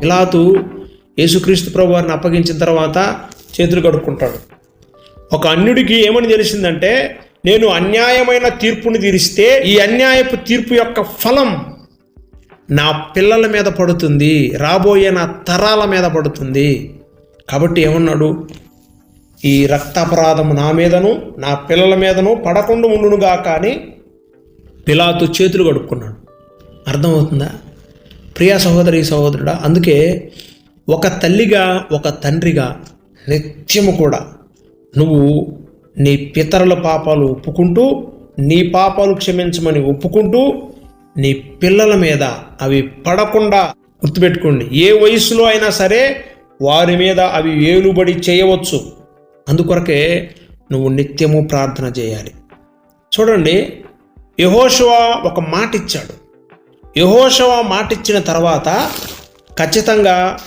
పిలాతు యేసుక్రీస్తు ప్రభు వారిని అప్పగించిన తర్వాత చేతులు కడుక్కుంటాడు. ఒక అన్యుడికి ఏమని తెలిసిందంటే నేను అన్యాయమైన తీర్పుని తీరిస్తే ఈ అన్యాయపు తీర్పు యొక్క ఫలం నా పిల్లల మీద పడుతుంది రాబోయే నా తరాల మీద పడుతుంది. కాబట్టి ఏమన్నాడు? ఈ రక్తాపరాధము నా మీదను నా పిల్లల మీదను పడకుండా ఉండునుగా కానీ పిలాతు చేతులు కడుక్కున్నాడు. అర్థమవుతుందా? ప్రియా సహోదరి సహోదరుడా అందుకే ఒక తల్లిగా ఒక తండ్రిగా నిత్యము కూడా నువ్వు నీ పితరుల పాపాలు ఒప్పుకుంటూ నీ పాపాలు క్షమించమని ఒప్పుకుంటూ నీ పిల్లల మీద అవి పడకుండా గుర్తుపెట్టుకోండి. ఏ వయసులో అయినా సరే వారి మీద అవి ఏలుబడి చేయవచ్చు. అందుకొరకే నువ్వు నిత్యము ప్రార్థన చేయాలి. చూడండి యహోషువ ఒక మాట ఇచ్చాడు యహోషవ మాటిచ్చిన తర్వాత ఖచ్చితంగా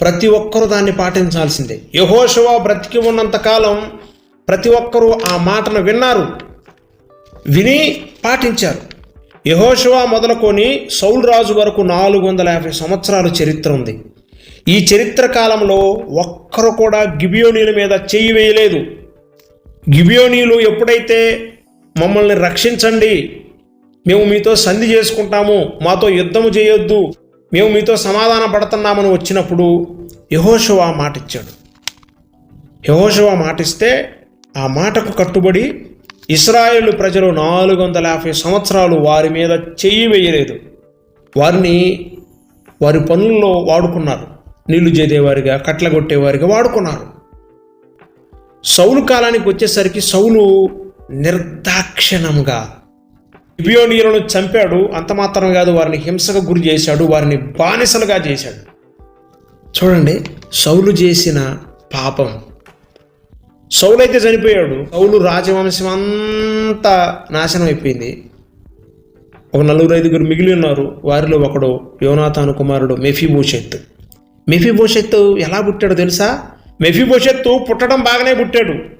ప్రతి ఒక్కరూ దాన్ని పాటించాల్సిందే. యహోషవ బ్రతికి ఉన్నంతకాలం ప్రతి ఒక్కరూ ఆ మాటను విన్నారు విని పాటించారు. యహోషవ మొదలుకొని సౌల్ రాజు వరకు నాలుగు వందల యాభై సంవత్సరాల చరిత్ర ఉంది. ఈ చరిత్ర కాలంలో ఒక్కరు కూడా గిబియోనీల మీద చేయి వేయలేదు. గిబియోనీలు ఎప్పుడైతే మమ్మల్ని రక్షించండి మేము మీతో సంధి చేసుకుంటాము మాతో యుద్ధము చేయొద్దు మేము మీతో సమాధాన పడుతున్నామని వచ్చినప్పుడు యహోశువా మాట ఇచ్చాడు మాటిస్తే ఆ మాటకు కట్టుబడి ఇస్రాయేల్ ప్రజలు నాలుగు వందల యాభై సంవత్సరాలు వారి మీద చెయ్యి వేయలేదు. వారిని వారి పనుల్లో వాడుకున్నారు. నీళ్ళు చేదేవారిగా కట్లగొట్టేవారిగా వాడుకున్నారు. సౌలు కాలానికి వచ్చేసరికి సౌలు నిర్దాక్షిణంగా గిబియోనియులను చంపాడు. అంత మాత్రం కాదు వారిని హింసకు గురి చేశాడు వారిని బానిసలుగా చేశాడు. చూడండి సౌలు చేసిన పాపం. సౌలైతే చనిపోయాడు. సౌలు రాజవంశం అంతా నాశనం అయిపోయింది. ఒక నలుగురు ఐదుగురు మిగిలి ఉన్నారు. వారిలో ఒకడు యోనాథాను కుమారుడు మెఫీభూషెత్ మెఫీభూషెత్ ఎలా పుట్టాడో తెలుసా? మెఫీభూషెత్తు పుట్టడం బాగానే పుట్టాడు.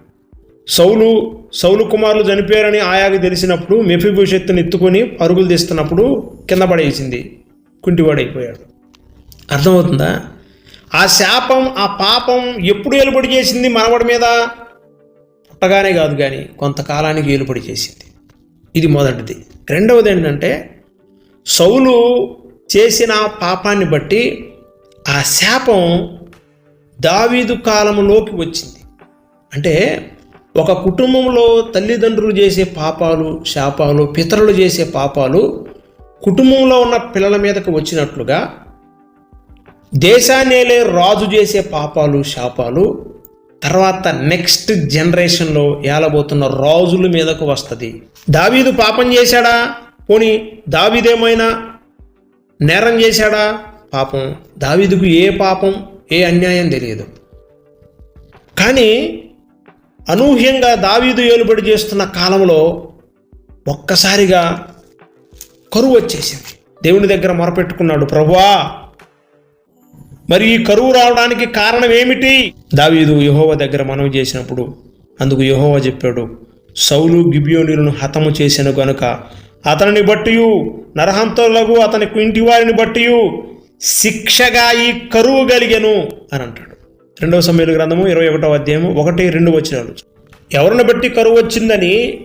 సౌలు సౌలు కుమారులు చనిపోయారని ఆయాకి తెలిసినప్పుడు మెఫిభూషత్తుని ఎత్తుకొని పరుగులు తీస్తున్నప్పుడు కింద పడేసింది. కుంటివాడైపోయాడు. అర్థమవుతుందా? ఆ శాపం ఆ పాపం ఎప్పుడు ఏలుబడి చేసింది మనవడి మీద? పుట్టగానే కాదు కానీ కొంతకాలానికి ఏలుబడి చేసింది. ఇది మొదటిది. రెండవది ఏంటంటే సౌలు చేసిన పాపాన్ని బట్టి ఆ శాపం దావీదు కాలంలోకి వచ్చింది. అంటే ఒక కుటుంబంలో తల్లిదండ్రులు చేసే పాపాలు శాపాలు పితరులు చేసే పాపాలు కుటుంబంలో ఉన్న పిల్లల మీదకు వచ్చినట్లుగా దేశాన్నేలే రాజు చేసే పాపాలు శాపాలు తర్వాత నెక్స్ట్ జనరేషన్లో ఏలబోతున్న రాజుల మీదకు వస్తుంది. దావీదు పాపం చేశాడా? పోని దావీదేమైనా నేరం చేశాడా? పాపం. దావీదుకు ఏ పాపం ఏ అన్యాయం తెలియదు. కానీ అనూహ్యంగా దావీదు ఏలుబడి చేస్తున్న కాలంలో ఒక్కసారిగా కరువు వచ్చేసింది. దేవుని దగ్గర మొరపెట్టుకున్నాడు ప్రభువా మరి ఈ కరువు రావడానికి కారణం ఏమిటి? దావీదు యహోవ దగ్గర మనవి చేసినప్పుడు అందుకు యహోవ చెప్పాడు సౌలు గిబియోనీలను హతము చేసిన గనుక అతనిని బట్టియు నరహంతులకు అతని ఇంటి వారిని బట్టియు శిక్షగా ఈ కరువు కలిగెను అని అంటాడు. రెండవ సమయాల గ్రంథము ఇరవై ఒకటో అధ్యాయము ఒకటి రెండు వచ్చినాడు ఎవరిని బట్టి కరువు వచ్చిందని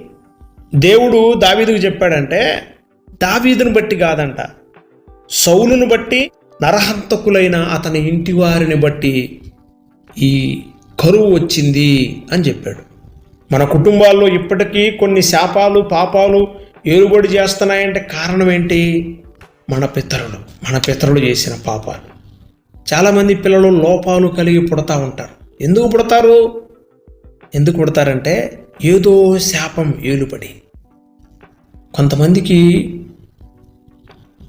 దేవుడు దావీదుకు చెప్పాడంటే దావీదును బట్టి కాదంట. సౌలును బట్టి నరహంతకులైన అతని ఇంటి వారిని బట్టి ఈ కరువు వచ్చింది అని చెప్పాడు. మన కుటుంబాల్లో ఇప్పటికీ కొన్ని శాపాలు పాపాలు ఏలుబడి చేస్తున్నాయంటే కారణం ఏంటి? మన పితరులు. మన పితరులు చేసిన పాపాలు. చాలామంది పిల్లలు లోపాలు కలిగి పుడతా ఉంటారు. ఎందుకు పుడతారు? ఎందుకు పుడతారంటే ఏదో శాపం ఏలుపడి కొంతమందికి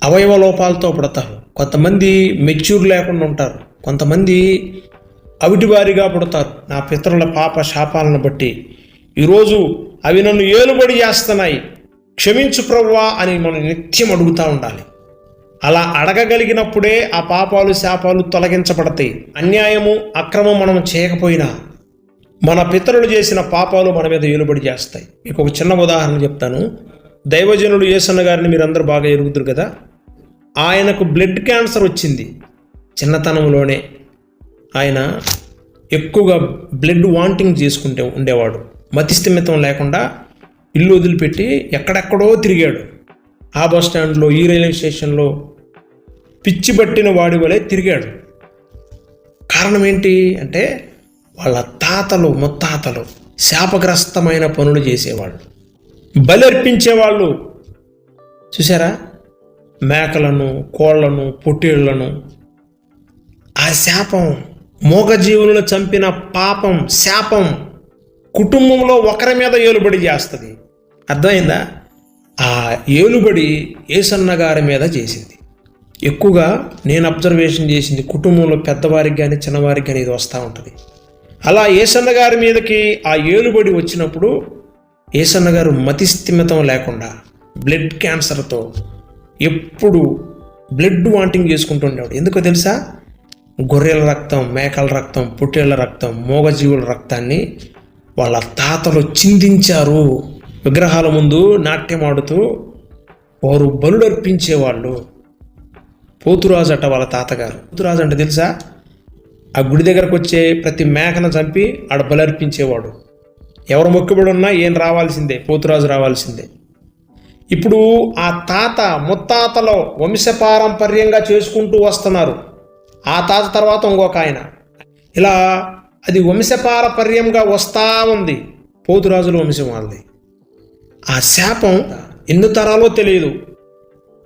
అవయవ లోపాలతో పుడతారు. కొంతమంది మెచ్యూర్ లేకుండా ఉంటారు. కొంతమంది అవిటివారిగా పుడతారు. నా పితరుల పాప శాపాలను బట్టి. ఈరోజు అవి నన్ను ఏలుబడి చేస్తున్నాయి. క్షమించు ప్రవ్వా అని మనం నిత్యం అడుగుతూ ఉండాలి. అలా అడగగలిగినప్పుడే ఆ పాపాలు శాపాలు తొలగించబడతాయి. అన్యాయము అక్రమం మనం చేయకపోయినా మన పితరులు చేసిన పాపాలు మన మీద ఏలుబడి చేస్తాయి. మీకు ఒక చిన్న ఉదాహరణ చెప్తాను. దైవజనుడు యేసన్న గారిని మీరందరూ బాగా ఎరుగుతారు కదా? ఆయనకు బ్లడ్ క్యాన్సర్ వచ్చింది. చిన్నతనంలోనే ఆయన ఎక్కువగా బ్లడ్ వాంటింగ్ చేసుకుంటే ఉండేవాడు. మతిస్థిమితం లేకుండా ఇల్లు వదిలిపెట్టి ఎక్కడెక్కడో తిరిగాడు. ఆ బస్ స్టాండ్లో ఈ రైల్వే స్టేషన్లో పిచ్చి పట్టిన వాడి వలె తిరిగాడు. కారణం ఏంటి అంటే వాళ్ళ తాతలు ముత్తాతలు శాపగ్రస్తమైన పనులు చేసేవాళ్ళు. బలర్పించేవాళ్ళు చూసారా మేకలను కోళ్ళను పొట్టేళ్ళను. ఆ శాపం మూగజీవులను చంపిన పాపం శాపం కుటుంబంలో ఒకరి మీద ఏలుబడి చేస్తుంది. అర్థమైందా? ఆ ఏలుబడి ఏసన్న గారి మీద చేసింది. ఎక్కువగా నేను అబ్జర్వేషన్ చేసింది కుటుంబంలో పెద్దవారికి కానీ చిన్నవారికి కానీ ఇది వస్తూ ఉంటుంది. అలా ఏసన్న గారి మీదకి ఆ ఏలుబడి వచ్చినప్పుడు ఏసన్న గారు మతిస్థిమితం లేకుండా బ్లడ్ క్యాన్సర్తో ఎప్పుడు బ్లడ్ వాంటింగ్ చేసుకుంటుండేవాడు ఎందుకో తెలుసా? గొర్రెల రక్తం మేకల రక్తం పుట్టేళ్ళ రక్తం మూగజీవుల రక్తాన్ని వాళ్ళ తాతలు చిందించారు. విగ్రహాల ముందు నాట్యం ఆడుతూ వారు బలుడర్పించేవాళ్ళు పోతురాజు అట వాళ్ళ తాతగారు. పోతురాజు అంటే తెలుసా? ఆ గుడి దగ్గరకు వచ్చే ప్రతి మేకను చంపి ఆడ బలర్పించేవాడు ఎవరు మొక్కుబడి ఉన్నా ఏం రావాల్సిందే? పోతురాజు రావాల్సిందే. ఇప్పుడు ఆ తాత ముత్తాతలో వంశపారంపర్యంగా చేసుకుంటూ వస్తున్నారు. ఆ తాత తర్వాత ఇంకొక ఆయన. ఇలా అది వంశపారపర్యంగా వస్తూ ఉంది. పోతురాజుల వంశం వాళ్ళది. ఆ శాపం ఎన్ని తరాలో తెలియదు.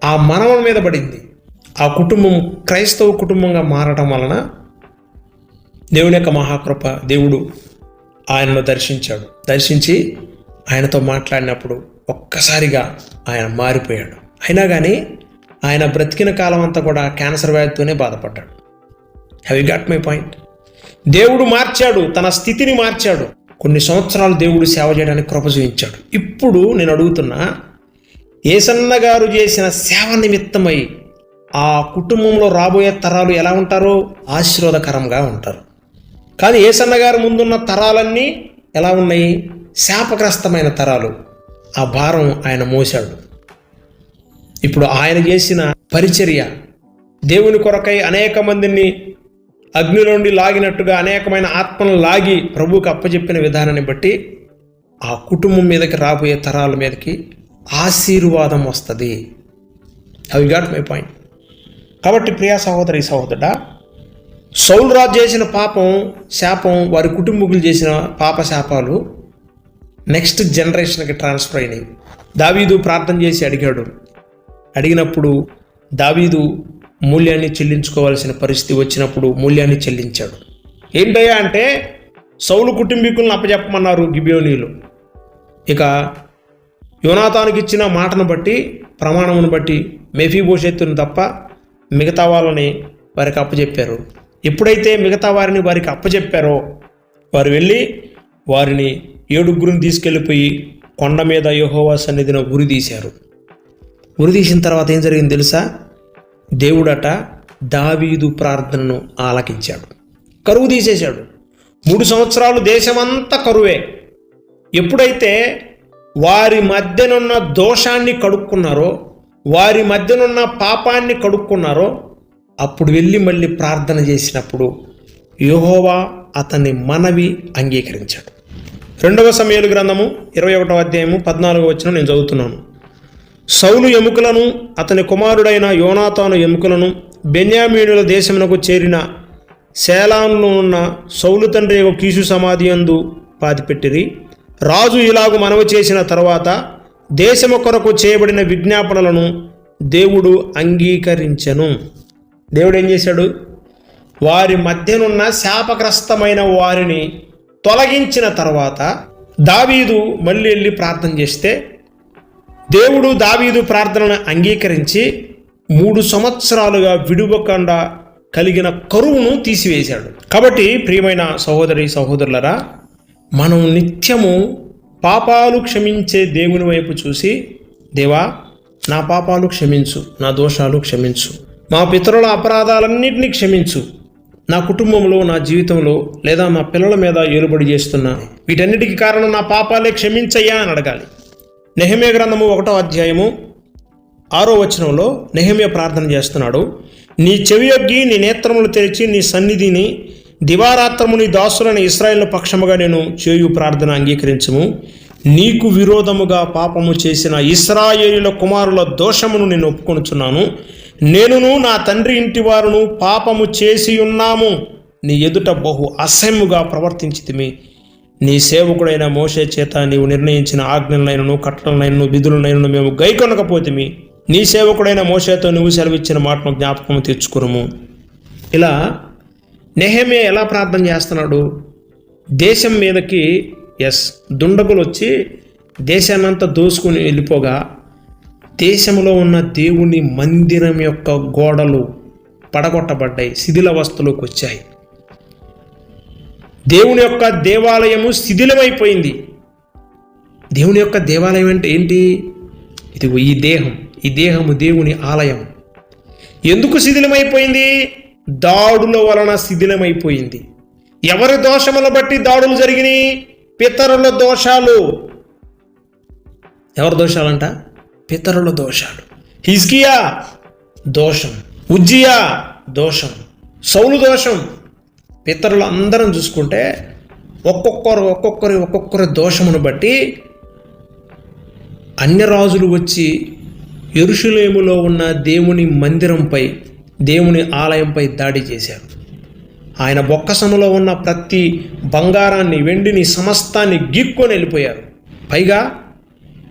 ఆ మనవల మీద పడింది. ఆ కుటుంబం క్రైస్తవ కుటుంబంగా మారడం వలన దేవుని యొక్క మహాకృప దేవుడు ఆయనను దర్శించాడు. దర్శించి ఆయనతో మాట్లాడినప్పుడు ఒక్కసారిగా ఆయన మారిపోయాడు. అయినా కానీ ఆయన బ్రతికిన కాలం అంతా కూడా క్యాన్సర్ వ్యాధితోనే బాధపడ్డాడు. Have you got my point దేవుడు మార్చాడు తన స్థితిని మార్చాడు. కొన్ని సంవత్సరాలు దేవుడు సేవ చేయడానికి కృప చూపించాడు. ఇప్పుడు నేను అడుగుతున్నా ఏసన్న గారు చేసిన సేవ నిమిత్తమై ఆ కుటుంబంలో రాబోయే తరాలు ఎలా ఉంటారో ఆశీర్వాదకరంగా ఉంటారు. కానీ ఏసన్న గారు ముందున్న తరాలన్నీ ఎలా ఉన్నాయి? శాపగ్రస్తమైన తరాలు. ఆ భారం ఆయన మోశాడు. ఇప్పుడు ఆయన చేసిన పరిచర్య దేవుని కొరకై అనేక మందిని అగ్నిలోండి లాగినట్టుగా అనేకమైన ఆత్మలను లాగి ప్రభువుకి అప్పచెప్పిన విధానాన్ని బట్టి ఆ కుటుంబం మీదకి రాబోయే తరాల మీదకి ఆశీర్వాదం వస్తుంది. అవి గాట్ మై పాయింట్ కాబట్టి ప్రియా సహోదరి సహోదరుడా సౌలు రాజు చేసిన పాపం శాపం వారి కుటుంబీకులు చేసిన పాప శాపాలు నెక్స్ట్ జనరేషన్కి ట్రాన్స్ఫర్ అయినాయి. దావీదు ప్రార్థన చేసి అడిగాడు. అడిగినప్పుడు దావీదు మూల్యాన్ని చెల్లించుకోవాల్సిన పరిస్థితి వచ్చినప్పుడు మూల్యాన్ని చెల్లించాడు. ఏంటయ్యా అంటే సౌలు కుటుంబీకులను అప్పజెప్పమన్నారు గిబియోనీలు ఇక యోనాతానికి ఇచ్చిన మాటను బట్టి ప్రమాణమును బట్టి మెఫీభూషెత్తును తప్ప మిగతా వాళ్ళని వారికి అప్పచెప్పారు ఎప్పుడైతే మిగతా వారిని వారికి అప్పచెప్పారో వారు వెళ్ళి వారిని ఏడుగురిని తీసుకెళ్ళిపోయి కొండ మీద యెహోవా సన్నిధిన ఉరి తీశారు. ఉరి తీసిన తర్వాత ఏం జరిగింది తెలుసా? దేవుడట దావీదు ప్రార్థనను ఆలకించాడు. కరువు తీసేశాడు. మూడు సంవత్సరాలు దేశమంతా కరువే. ఎప్పుడైతే వారి మధ్యనున్న దోషాన్ని కడుక్కున్నారో వారి మధ్యనున్న పాపాన్ని కడుక్కున్నారో అప్పుడు వెళ్ళి మళ్ళీ ప్రార్థన చేసినప్పుడు యహోవా అతని మనవి అంగీకరించాడు. రెండవ సమయాలు గ్రంథము ఇరవై ఒకటవ అధ్యాయము పద్నాలుగో వచ్చిన నేను చదువుతున్నాను. సౌలు ఎముకలను అతని కుమారుడైన యోనాతాను ఎముకలను బెన్యామీనుల దేశమునకు చేరిన శేలాంలో ఉన్న సౌలు తండ్రి కీసు సమాధి అందు పాతిపెట్టిరి. రాజు ఇలాగు మనవి చేసిన తర్వాత దేశము కొరకు చేయబడిన విజ్ఞాపనలను దేవుడు అంగీకరించను. దేవుడు ఏం చేశాడు? వారి మధ్యనున్న శాపగ్రస్తమైన వారిని తొలగించిన తర్వాత దావీదు మళ్ళీ వెళ్ళి ప్రార్థన చేస్తే దేవుడు దావీదు ప్రార్థనను అంగీకరించి మూడు సంవత్సరాలుగా విడువకుండా కలిగిన కరువును తీసివేశాడు. కాబట్టి ప్రియమైన సహోదరి సహోదరులరా మనం నిత్యము పాపాలు క్షమించే దేవుని వైపు చూసి దేవా నా పాపాలు క్షమించు నా దోషాలు క్షమించు. మా పితరుల అపరాధాలన్నింటినీ క్షమించు. నా కుటుంబంలో నా జీవితంలో లేదా మా పిల్లల మీద ఏలుబడి చేస్తున్నా వీటన్నిటికీ కారణం నా పాపాలే క్షమించయ్యా అని అడగాలి. నెహమే గ్రంథము ఒకటో అధ్యాయము ఆరో వచనంలో నెహమ్య ప్రార్థన చేస్తున్నాడు నీ చెవియొగ్గి నీ నేత్రములు తెరిచి నీ సన్నిధిని దివారాత్రము నీ దాసులైన ఇస్రాయేల్ పక్షముగా నేను చేయు ప్రార్థన అంగీకరించము. నీకు విరోధముగా పాపము చేసిన ఇస్రాయేలుల కుమారుల దోషమును నేను ఒప్పుకొనుచున్నాను. నేనును నా తండ్రి ఇంటి వారును పాపము చేసి ఉన్నాము నీ ఎదుట బహు అసహ్యముగా ప్రవర్తించితిమి. నీ సేవకుడైన మోషే చేత నీవు నిర్ణయించిన ఆజ్ఞలైనను కట్టలనైనను విధులనైనను మేము గైకొనకపోతిమి. నీ సేవకుడైన మోషేతో నువ్వు సెలవిచ్చిన మాటను జ్ఞాపకం తెచ్చుకురము ఇలా నెహమే ఎలా ప్రార్థన చేస్తున్నాడు? దేశం మీదకి ఎస్ దుండగులు వచ్చి దేశాన్నంతా దోసుకుని వెళ్ళిపోగా దేశంలో ఉన్న దేవుని మందిరం యొక్క గోడలు పడగొట్టబడ్డాయి శిథిలవస్థలోకి వచ్చాయి. దేవుని యొక్క దేవాలయము శిథిలమైపోయింది. దేవుని యొక్క దేవాలయం అంటే ఏంటి? ఇది ఈ దేహం ఈ దేహము దేవుని ఆలయం. ఎందుకు శిథిలమైపోయింది? దాడుల వలన శిథిలమైపోయింది. ఎవరి దోషములు బట్టి దాడులు జరిగినాయి? పితరుల దోషాలు. ఎవరి దోషాలంట? పితరుల దోషాలు. హిజ్కియా దోషం. ఉజ్జియా దోషం. సౌలు దోషం. పితరులు అందరం చూసుకుంటే ఒక్కొక్కరు ఒక్కొక్కరి ఒక్కొక్కరి దోషమును బట్టి అన్యరాజులు వచ్చి ఎరుషులేములో ఉన్న దేవుని మందిరంపై దేవుని ఆలయంపై దాడి చేశారు. ఆయన బొక్కసములో ఉన్న ప్రతి బంగారాన్ని వెండిని సమస్తాన్ని గిక్కొని వెళ్ళిపోయారు. పైగా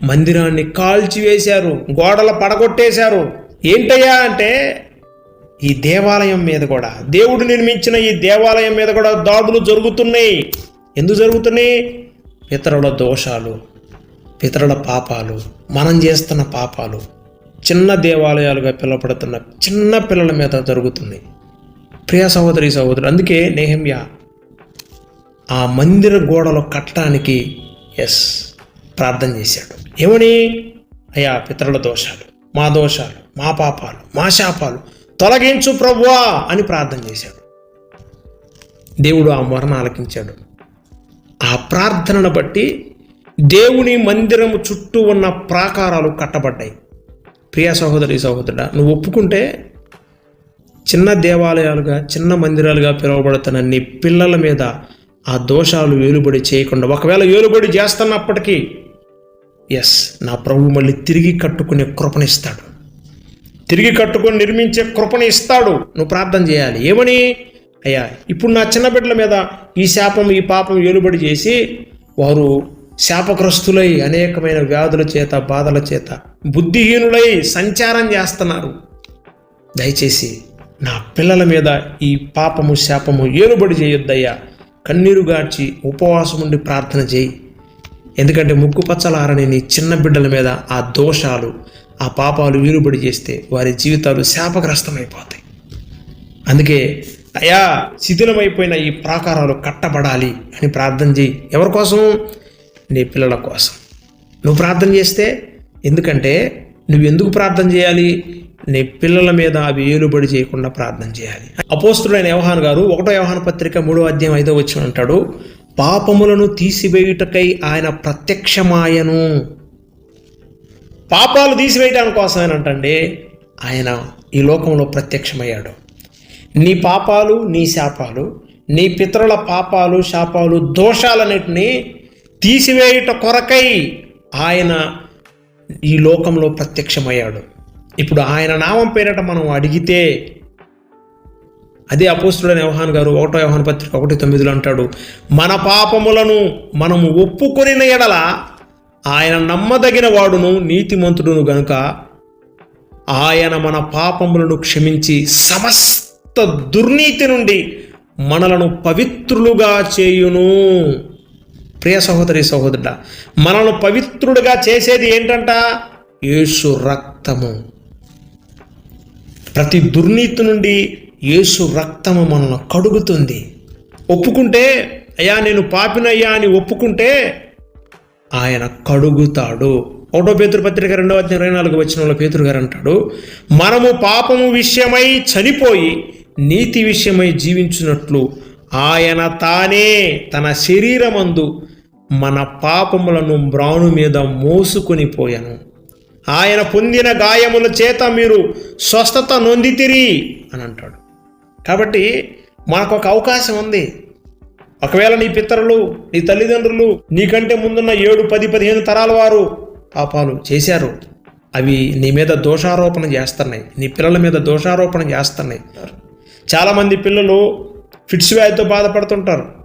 మందిరాన్ని కాల్చివేశారు గోడలు పడగొట్టేశారు. ఏంటయ్యా అంటే ఈ దేవాలయం మీద కూడా దేవుడు నిర్మించిన ఈ దేవాలయం మీద కూడా దాడులు జరుగుతున్నాయి. ఎందుకు జరుగుతున్నాయి? పితరుల దోషాలు పితరుల పాపాలు మనం చేస్తున్న పాపాలు. చిన్న దేవాలయాలుగా పిలువబడుతున్న చిన్న పిల్లల మీద జరుగుతుంది. ప్రియ సహోదరి సహోదరు అందుకే నేహమ్య ఆ మందిర గోడలు కట్టడానికి ఎస్ ప్రార్థన చేశాడు. ఏమని? అయ్యా పితరుల దోషాలు మా దోషాలు మా పాపాలు మా శాపాలు తొలగించు ప్రభువా అని ప్రార్థన చేశాడు. దేవుడు ఆ మరణ ఆలకించాడు. ఆ ప్రార్థనను బట్టి దేవుని మందిరము చుట్టూ ఉన్న ప్రాకారాలు కట్టబడ్డాయి. ప్రియ సహోదరి సహోదరుడా నువ్వు ఒప్పుకుంటే చిన్న దేవాలయాలుగా చిన్న మందిరాలుగా పిలువబడుతున్న నీ పిల్లల మీద ఆ దోషాలు వేలుబడి చేయకుండా ఒకవేళ వేలుబడి చేస్తున్నప్పటికీ ఎస్ నా ప్రభు మళ్ళీ తిరిగి కట్టుకునే కృపణిస్తాడు తిరిగి కట్టుకొని నిర్మించే కృపణ ఇస్తాడు. నువ్వు ప్రార్థన చేయాలి. ఏమని? అయ్యా ఇప్పుడు నా చిన్న బిడ్డల మీద ఈ శాపం ఈ పాపం ఏలుబడి చేసి వారు శాపగ్రస్తులై అనేకమైన వ్యాధుల చేత బాధల చేత బుద్ధిహీనులై సంచారం చేస్తున్నారు. దయచేసి నా పిల్లల మీద ఈ పాపము శాపము ఏలుబడి చేయొద్దయ్యా. కన్నీరు గార్చి ఉపవాసం ఉండి ప్రార్థన చేయి. ఎందుకంటే ముక్కు పచ్చలారని నీ చిన్న బిడ్డల మీద ఆ దోషాలు ఆ పాపాలు వీలుబడి చేస్తే వారి జీవితాలు శాపగ్రస్తమైపోతాయి. అందుకే అయా శిథిలమైపోయిన ఈ ప్రాకారాలు కట్టబడాలి అని ప్రార్థన చేయి. ఎవరి కోసం నీ పిల్లల కోసం. నువ్వు ప్రార్థన చేస్తే ఎందుకంటే నువ్వు ఎందుకు ప్రార్థన చేయాలి? నీ పిల్లల మీద అవి ఏలుబడి చేయకుండా ప్రార్థన చేయాలి. అపోస్తుడైన వ్యవహాన్ గారు ఒకటో వ్యవహాన పత్రిక మూడో అధ్యాయం ఐదో వచ్చి అంటాడు పాపములను తీసివేయుటకై ఆయన ప్రత్యక్షమాయను. పాపాలు తీసివేయడానికి కోసమేనంటండి ఆయన ఈ లోకంలో ప్రత్యక్షమయ్యాడు. నీ పాపాలు నీ శాపాలు నీ పితరుల పాపాలు శాపాలు దోషాలన్నిటినీ తీసివేయుట కొరకై ఆయన ఈ లోకంలో ప్రత్యక్షమయ్యాడు. ఇప్పుడు ఆయన నామం పేరట మనం అడిగితే అదే అపోస్తుడైన వ్యవహాన్ గారు ఒకటో వ్యవహాన్ పత్రిక ఒకటి తొమ్మిదిలో అంటాడు మన పాపములను మనము ఒప్పుకొనిన ఎడల ఆయన నమ్మదగిన వాడును నీతిమంతుడును గనుక ఆయన మన పాపములను క్షమించి సమస్త దుర్నీతి నుండి మనలను పవిత్రులుగా చేయును. ప్రియ సహోదరి సహోదరుడ మనల్ని పవిత్రుడిగా చేసేది ఏంటంట? యేసు రక్తము. ప్రతి దుర్నీతి నుండి యేసు రక్తము మనల్ని కడుగుతుంది. ఒప్పుకుంటే అయ్యా నేను పాపినయ్యా అని ఒప్పుకుంటే ఆయన కడుగుతాడు. ఒకటో పేతురు పత్రిక రెండవ అధ్యాయం ఇరవై నాలుగు వచ్చిన పేతురు గారు అంటాడు మనము పాపము విషయమై చనిపోయి నీతి విషయమై జీవించినట్లు ఆయన తానే తన శరీరమందు మన పాపములను బ్రాను మీద మోసుకొని పోయాను. ఆయన పొందిన గాయముల చేత మీరు స్వస్థత నొందితిరి అని అంటాడు. కాబట్టి మనకు ఒక అవకాశం ఉంది. ఒకవేళ నీ పితరులు నీ తల్లిదండ్రులు నీకంటే ముందున్న ఏడు పది పదిహేను తరాల వారు పాపాలు చేశారు. అవి నీ మీద దోషారోపణ చేస్తున్నాయి. నీ పిల్లల మీద దోషారోపణ చేస్తున్నాయి. చాలామంది పిల్లలు ఫిట్స్ వ్యాధితో బాధపడుతుంటారు.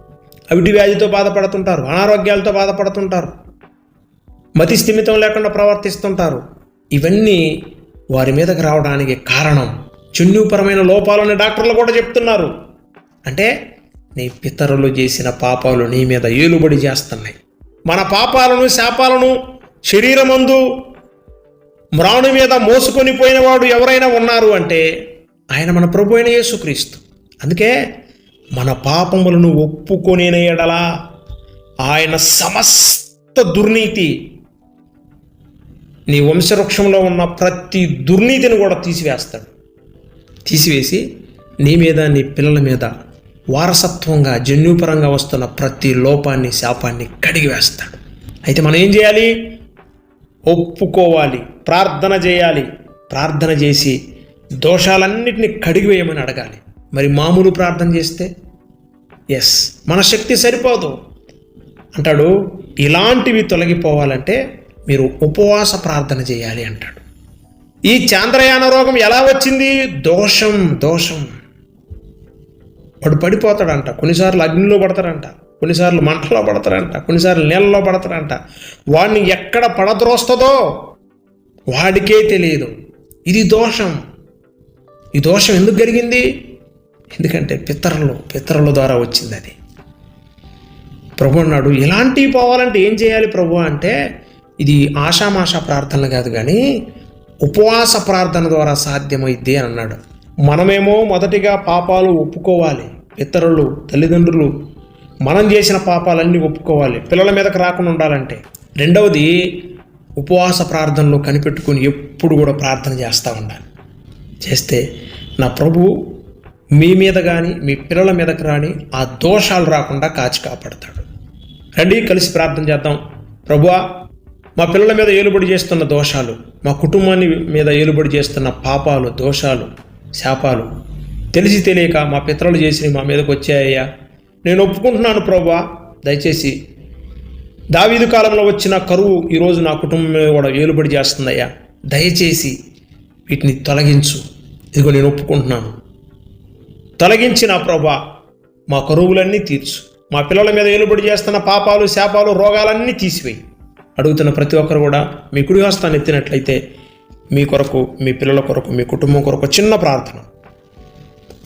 అవిటి వ్యాధితో బాధపడుతుంటారు అనారోగ్యాలతో బాధపడుతుంటారు మతి స్థిమితం లేకుండా ప్రవర్తిస్తుంటారు. ఇవన్నీ వారి మీదకి రావడానికి కారణం జన్యుపరమైన లోపాలని డాక్టర్లు కూడా చెప్తున్నారు. అంటే నీ పితరులు చేసిన పాపాలు నీ మీద ఏలుబడి చేస్తున్నాయి. మన పాపాలను శాపాలను శరీరమందు మ్రాణు మీద మోసుకొని పోయినవాడు ఎవరైనా ఉన్నారు అంటే ఆయన మన ప్రభు అయిన యేసుక్రీస్తు. అందుకే మన పాపములను ఒప్పుకొనిన ఎడలా ఆయన సమస్త దుర్నీతి నీ వంశవృక్షంలో ఉన్న ప్రతి దుర్నీతిని కూడా తీసివేస్తాడు. తీసివేసి నీ మీద నీ పిల్లల మీద వారసత్వంగా జన్యుపరంగా వస్తున్న ప్రతి లోపాన్ని శాపాన్ని కడిగి వేస్తాడు. అయితే మనం ఏం చేయాలి? ఒప్పుకోవాలి ప్రార్థన చేయాలి. ప్రార్థన చేసి దోషాలన్నిటిని కడిగివేయమని అడగాలి. మరి మామూలు ప్రార్థన చేస్తే? ఎస్ మన శక్తి సరిపోదు. అంటాడు ఇలాంటివి తొలగిపోవాలంటే మీరు ఉపవాస ప్రార్థన చేయాలి అంటాడు. ఈ చాంద్రయాన రోగం ఎలా వచ్చింది? దోషం దోషం. వాడు పడిపోతాడంట. కొన్నిసార్లు అగ్నిలో పడతాడంట. కొన్నిసార్లు మంటలో పడతారంట కొన్నిసార్లు నీళ్ళలో పడతారంట వాడిని ఎక్కడ పడద్రోస్తుందో వాడికే తెలియదు. ఇది దోషం. ఈ దోషం ఎందుకు జరిగింది ఎందుకంటే పితరులు పితరుల ద్వారా వచ్చింది అది. ప్రభు అన్నాడు ఇలాంటివి పోవాలంటే ఏం చేయాలి ప్రభు అంటే ఇది ఆషామాషా ప్రార్థనలు కాదు కానీ ఉపవాస ప్రార్థన ద్వారా సాధ్యమైద్ది అని అన్నాడు. మనమేమో మొదటిగా పాపాలు ఒప్పుకోవాలి ఇతరులు తల్లిదండ్రులు మనం చేసిన పాపాలన్నీ ఒప్పుకోవాలి పిల్లల మీదకి రాకుండా ఉండాలంటే. రెండవది ఉపవాస ప్రార్థనలు కనిపెట్టుకుని ఎప్పుడు కూడా ప్రార్థన చేస్తూ ఉండాలి. చేస్తే నా ప్రభు మీ మీద కానీ మీ పిల్లల మీదకి రాని ఆ దోషాలు రాకుండా కాచి కాపాడతాడు. రండి కలిసి ప్రార్థన చేద్దాం. ప్రభువా మా పిల్లల మీద ఏలుబడి చేస్తున్న దోషాలు మా కుటుంబాన్ని మీద ఏలుబడి చేస్తున్న పాపాలు దోషాలు శాపాలు తెలిసి తెలియక మా పితరులు చేసి మా మీదకి వచ్చాయ్యా. నేను ఒప్పుకుంటున్నాను ప్రభువా. దయచేసి దావీదు కాలంలో వచ్చిన కరువు ఈరోజు నా కుటుంబం మీద కూడా ఏలుబడి చేస్తుందయ్యా. దయచేసి వీటిని తొలగించు. ఇదిగో నేను ఒప్పుకుంటున్నాను. తొలగించిన ప్రభా మా కరువులన్నీ తీర్చు. మా పిల్లల మీద ఏలుబడి చేస్తున్న పాపాలు శాపాలు రోగాలన్నీ తీసివేయి. అడుగుతున్న ప్రతి ఒక్కరు కూడా మీ కుడి హస్తాన్ని ఎత్తినట్లయితే మీ కొరకు మీ పిల్లల కొరకు మీ కుటుంబం కొరకు చిన్న ప్రార్థన.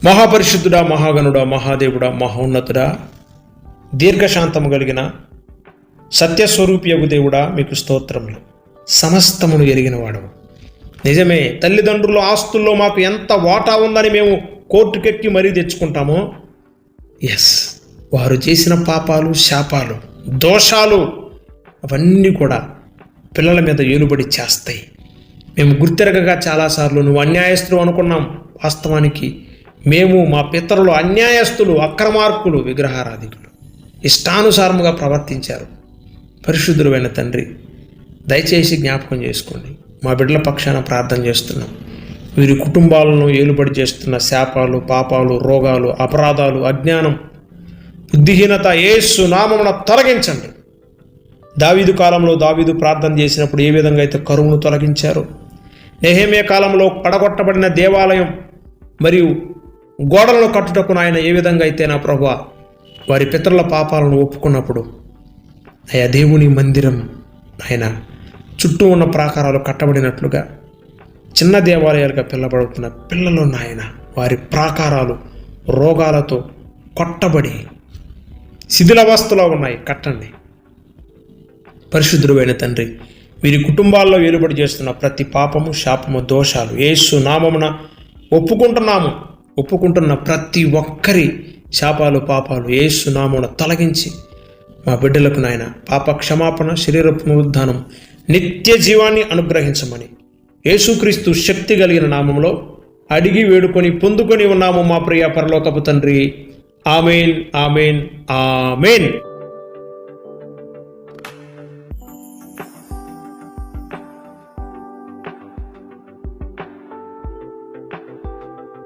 మహాపరిశుద్ధుడా మహాగణుడా మహాదేవుడా మహోన్నతుడా దీర్ఘశాంతము కలిగిన సత్యస్వరూపియగు దేవుడా మీకు స్తోత్రములు. సమస్తమును ఎరిగినవాడు నిజమే తల్లిదండ్రుల ఆస్తుల్లో మాకు ఎంత వాటా ఉందని మేము కోర్టుకెక్కి మరీ తెచ్చుకుంటామో? ఎస్ వారు చేసిన పాపాలు శాపాలు దోషాలు అవన్నీ కూడా పిల్లల మీద ఏలుబడి చేస్తాయి. మేము గుర్తెరగగా చాలాసార్లు నువ్వు అన్యాయస్తులు అనుకున్నాం. వాస్తవానికి మేము మా పితరులు అన్యాయస్తులు అక్రమార్కులు విగ్రహారాధికులు. ఇష్టానుసారముగా ప్రవర్తించారు. పరిశుద్ధులైన తండ్రి దయచేసి జ్ఞాపకం చేసుకోండి. మా బిడ్డల పక్షాన ప్రార్థన చేస్తున్నాం. వీరి కుటుంబాలను ఏలుబడి చేస్తున్న శాపాలు పాపాలు రోగాలు అపరాధాలు అజ్ఞానం బుద్ధిహీనత ఏసు నామమున తొలగించండి. దావీదు కాలంలో దావీదు ప్రార్థన చేసినప్పుడు ఏ విధంగా అయితే కరువును తొలగించారు నెహేమే కాలంలో పడగొట్టబడిన దేవాలయం మరియు గోడలను కట్టుటకు ఆయన ఏ విధంగా అయితే నా ప్రభు వారి పితరుల పాపాలను ఒప్పుకున్నప్పుడు అయా దేవుని మందిరం ఆయన చుట్టూ ఉన్న ప్రాకారాలు కట్టబడినట్లుగా చిన్న దేవాలయాలుగా పిల్లబడుతున్న పిల్లలు నాయన వారి ప్రాకారాలు రోగాలతో కొట్టబడి శిథిలవస్థలో ఉన్నాయి. కట్టండి. పరిశుద్ధుడు తండ్రి వీరి కుటుంబాల్లో వెలుబడి చేస్తున్న ప్రతి పాపము శాపము దోషాలు ఏసు నామమున ఒప్పుకుంటున్నాము. ఒప్పుకుంటున్న ప్రతి ఒక్కరి శాపాలు పాపాలు ఏసు నామమున తొలగించి మా బిడ్డలకు నాయన పాప క్షమాపణ శరీర పునరుద్ధానం నిత్య జీవాన్ని అనుగ్రహించమని యేసుక్రీస్తు శక్తి కలిగిన నామంలో అడిగి వేడుకొని పొందుకొని ఉన్నాము మా ప్రియ పరలోకపు తండ్రి. Amen amen amen.